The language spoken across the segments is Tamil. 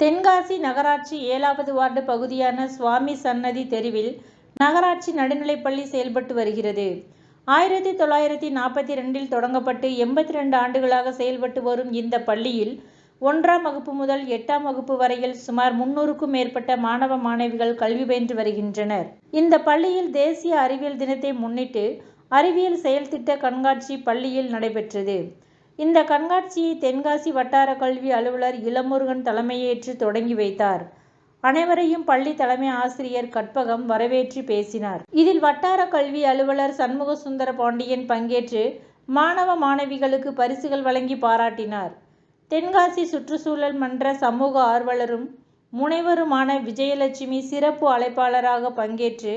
தென்காசி நகராட்சி ஏழாவது வார்டு பகுதியான சுவாமி சன்னதி தெருவில் நகராட்சி நடுநிலைப்பள்ளி செயல்பட்டு வருகிறது. ஆயிரத்தி தொள்ளாயிரத்தி நாற்பத்தி ரெண்டில் தொடங்கப்பட்டு எண்பத்தி ரெண்டு ஆண்டுகளாக செயல்பட்டு வரும் இந்த பள்ளியில் ஒன்றாம் வகுப்பு முதல் எட்டாம் வகுப்பு வரையில் சுமார் முன்னூறுக்கும் மேற்பட்ட மாணவ மாணவிகள் கல்வி பயின்று வருகின்றனர். இந்த பள்ளியில் தேசிய அறிவியல் தினத்தை முன்னிட்டு அறிவியல் செயல்திட்ட கண்காட்சி பள்ளியில் நடைபெற்றது. இந்த கண்காட்சியை தென்காசி வட்டார கல்வி அலுவலர் இளமுருகன் தலைமையேற்று தொடங்கி வைத்தார். அனைவரையும் பள்ளி தலைமை ஆசிரியர் கற்பகம் வரவேற்று பேசினார். இதில் வட்டார கல்வி அலுவலர் சண்முகசுந்தர பாண்டியன் பங்கேற்று மாணவ மாணவிகளுக்கு பரிசுகள் வழங்கி பாராட்டினார். தென்காசி சுற்றுச்சூழல் மன்ற சமூக ஆர்வலரும் முனைவருமான விஜயலட்சுமி சிறப்பு அழைப்பாளராக பங்கேற்று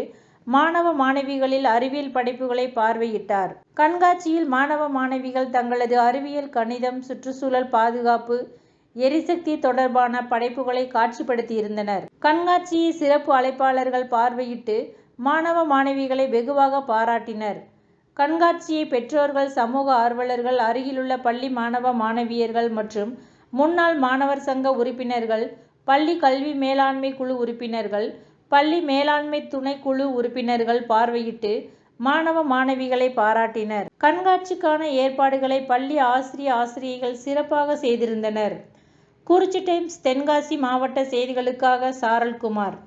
மாணவ மாணவிகளில் அறிவியல் படைப்புகளை பார்வையிட்டார். கண்காட்சியில் மாணவ மாணவிகள் தங்களது அறிவியல் கணிதம் சுற்றுச்சூழல் பாதுகாப்பு எரிசக்தி தொடர்பான படைப்புகளை காட்சிப்படுத்தியிருந்தனர். கண்காட்சியை சிறப்பு அழைப்பாளர்கள் பார்வையிட்டு மாணவ மாணவிகளை வெகுவாக பாராட்டினர். கண்காட்சியை பெற்றோர்கள் சமூக ஆர்வலர்கள் அருகிலுள்ள பள்ளி மாணவ மாணவியர்கள் மற்றும் முன்னாள் மாணவர் சங்க உறுப்பினர்கள் பள்ளி கல்வி மேலாண்மை குழு உறுப்பினர்கள் பள்ளி மேலாண்மை துணை குழு உறுப்பினர்கள் பார்வையிட்டு மாணவ மாணவிகளை பாராட்டினர். கண்காட்சிக்கான ஏற்பாடுகளை பள்ளி ஆசிரிய ஆசிரியைகள் சிறப்பாக செய்திருந்தனர். குறிச்சி டைம்ஸ் தென்காசி மாவட்ட செய்திகளுக்காக சாரல்குமார்